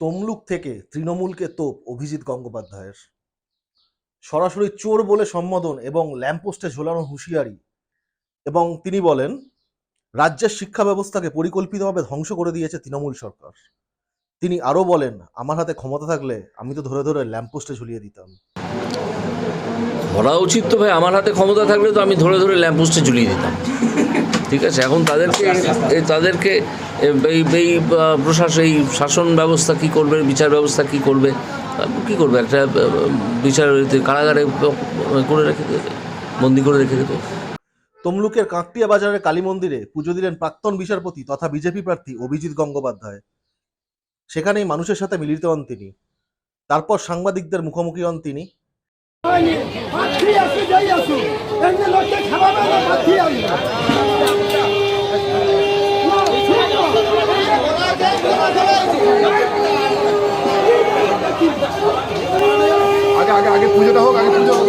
তমলুক থেকে তৃণমূলকে তোপ অভিজিৎ গঙ্গোপাধ্যায়ের। সরাসরি চোর বলে সম্বোধন এবং ল্যাম্পপোস্টে ঝোলানো হুঁশিয়ারি এবং তিনি বলেন, রাজ্যের শিক্ষা ব্যবস্থাকে পরিকল্পিতভাবে ধ্বংস করে দিয়েছে তৃণমূল সরকার। তিনি আরও বলেন, আমার হাতে ক্ষমতা থাকলে আমি তো ধরে ধরে ল্যাম্পপোস্টে ঝুলিয়ে দিতাম। করা উচিত তো ভাই, আমার হাতে ক্ষমতা থাকলে তো আমি ধরে ধরে ল্যাম্পপোস্টে ঝুলিয়ে দিতাম। ঠিক আছে? এখন তাদেরকে তাদেরকে এই এই প্রশাসন এই শাসন ব্যবস্থা কি করবে? বিচার ব্যবস্থা কি করবে? কি করবে? একটা বিচার কারাগারে করে রেখে দেবে বন্দি করে রেখে দেবে তমলুকের কাঁকটিয়া বাজারের কালী মন্দিরে পুজো দিলেন প্রাক্তন বিচারপতি তথা বিজেপি প্রার্থী অভিজিৎ গঙ্গোপাধ্যায়। সেখানেই মানুষের সাথে মিলিত হন তিনি। তারপর সাংবাদিকদের মুখোমুখি হন তিনি। আগে আগে আগে পুজোটা হোক আগে পুজো হোক।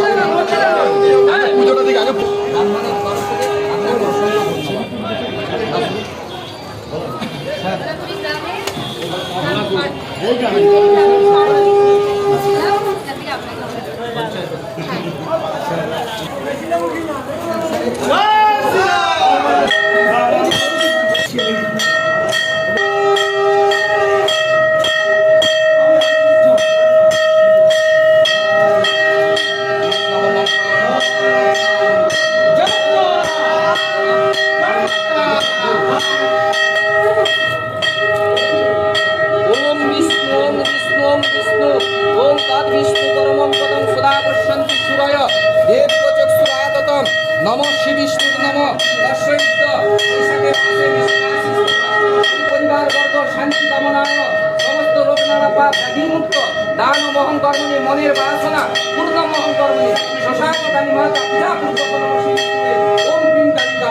আগে পুজোটা দিকে আগে ওম বিষ্ণু ওম বিষ্ণু ওম বিষ্ণু ওম তৎ বিষ্ণু পরমং পদং সদা পশ্যন্তি সুরয় দেবচক্ষুরাদতম নম শ্রী বিষ্ণু নম। দর্শয়িত পরিবার, বর্গ, শান্তি, কামনায় সমস্ত রোগ নানা পাপ মুক্ত। দান মহং কর্মণি, মনের বাসনা, পূর্ণ মহং কর্মণি। মাতা পূজা পূর্বক নম শ্রী ওম ক্রিম কালিকা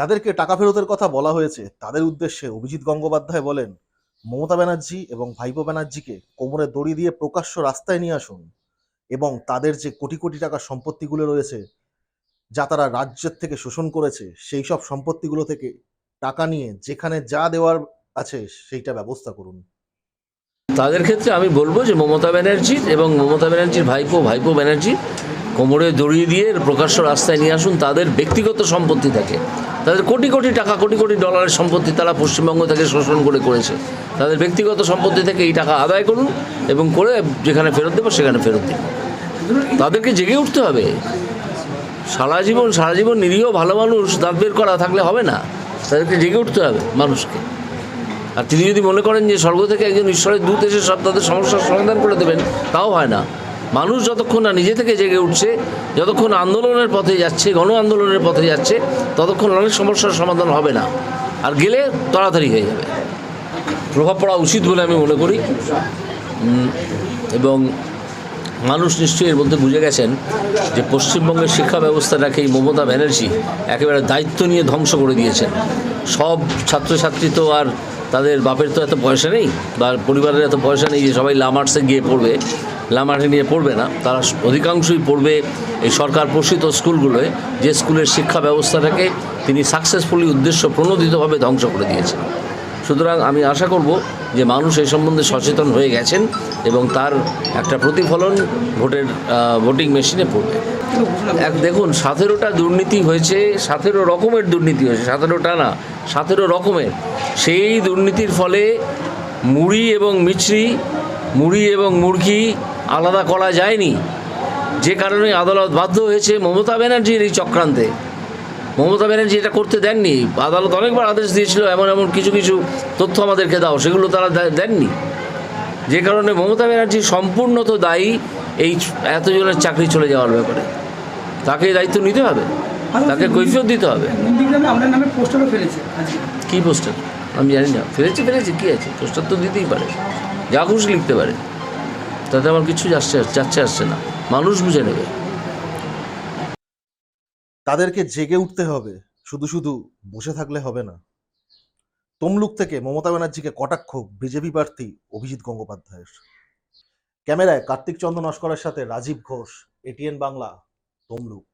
যাদেরকে টাকা ফেরতের কথা বলা হয়েছে, তাদের উদ্দেশ্যে অভিজিৎ গঙ্গোপাধ্যায় বলেন, মমতা ব্যানার্জি এবং ভাইপো ব্যানার্জিকে কোমরে দড়ি দিয়ে প্রকাশ্য রাস্তায় নিয়ে আসুন এবং তাদের যে কোটি কোটি টাকার সম্পত্তিগুলো রয়েছে, যা তারা রাজ্যের থেকে শোষণ করেছে, সেই সব সম্পত্তিগুলো থেকে টাকা নিয়ে যেখানে যা দেওয়ার আছে সেইটা ব্যবস্থা করুন। তাদের ক্ষেত্রে আমি বলব যে মমতা ব্যানার্জির এবং মমতা ব্যানার্জির ভাইপো ভাইপো ব্যানার্জি কোমরে দড়িয়ে দিয়ে প্রকাশ্য রাস্তায় নিয়ে আসুন, তাদের ব্যক্তিগত সম্পত্তি থাকে। তাদের কোটি কোটি টাকা, কোটি কোটি ডলারের সম্পত্তি তারা পশ্চিমবঙ্গ থেকে শোষণ করে করেছে। তাদের ব্যক্তিগত সম্পত্তি থেকে এই টাকা আদায় করুন এবং করে যেখানে ফেরত দেবো সেখানে ফেরত দিন। তাদেরকে জেগে উঠতে হবে। সারা জীবন সারা জীবন নিরীহ ভালো মানুষ দাঁত বের করা থাকলে হবে না। তাদেরকে জেগে উঠতে হবে মানুষকে। আর তিনি যদি মনে করেন যে স্বর্গ থেকে একজন ঈশ্বরের দূত এসে সব তাদের সমস্যার সমাধান করে দেবেন, তাও হয় না। মানুষ যতক্ষণ না নিজে থেকে জেগে উঠছে, যতক্ষণ আন্দোলনের পথে যাচ্ছে, গণ আন্দোলনের পথে যাচ্ছে, ততক্ষণ অনেক সমস্যার সমাধান হবে না। আর গেলে তাড়াতাড়ি হয়ে যাবে। প্রভাব পড়া উচিত বলে আমি মনে করি। এবং মানুষ নিশ্চয়ই এর মধ্যে বুঝে গেছেন যে পশ্চিমবঙ্গের শিক্ষা ব্যবস্থাটাকে এই মমতা ব্যানার্জি একেবারে দায়িত্ব নিয়ে ধ্বংস করে দিয়েছেন। সব ছাত্রছাত্রী তো আর তাদের বাপের তো এত পয়সা নেই, বা পরিবারের এত পয়সা নেই যে সবাই লামার্সে গিয়ে পড়বে। লামার্সে নিয়ে পড়বে না, তারা অধিকাংশই পড়বে এই সরকার পোষিত স্কুলগুলোয়, যে স্কুলের শিক্ষা ব্যবস্থাটাকে তিনি সাকসেসফুলি উদ্দেশ্য প্রণোদিতভাবে ধ্বংস করে দিয়েছেন। সুতরাং আমি আশা করব যে মানুষ এই সম্বন্ধে সচেতন হয়ে গেছেন এবং তার একটা প্রতিফলন ভোটের ভোটিং মেশিনে পড়বে। এক দেখুন, সতেরোটা দুর্নীতি হয়েছে, সতেরো রকমের দুর্নীতি হয়েছে, সতেরোটা না, সতেরো রকমের। সেই দুর্নীতির ফলে মুড়ি এবং মিছরি, মুড়ি এবং মুরগি আলাদা করা যায়নি। যে কারণে আদালত বাধ্য হয়েছে মমতা ব্যানার্জির এই চক্রান্তে। মমতা ব্যানার্জি এটা করতে দেননি। আদালত অনেকবার আদেশ দিয়েছিল, এমন এমন কিছু কিছু তথ্য আমাদেরকে দাও, সেগুলো তারা দেননি। যে কারণে মমতা ব্যানার্জি সম্পূর্ণ তো দায়ী এই এতজনের চাকরি চলে যাওয়ার ব্যাপারে। তাকে এই দায়িত্ব নিতে হবে? তাকে কৈফিয়ত দিতে হবে? কী পোস্টার আমি জানি না। ফেলেছি ফেলেছি কী আছে? পোস্টার তো দিতেই পারে। যা খুশি লিখতে পারে। তাতে আমার কিছু যাচ্ছে যাচ্ছে আসছে না। মানুষ বুঝে নেবে। তাদেরকে জেগে উঠতে হবে। শুধু শুধু বসে থাকলে হবে না। তমলুক থেকে মমতা ব্যানার্জিকে কটাক্ষ বিজেপি প্রার্থী অভিজিৎ গঙ্গোপাধ্যায়ের। ক্যামেরায় কার্তিক চন্দ্র নস্করের সাথে রাজীব ঘোষ এটিএন বাংলা। তমলুক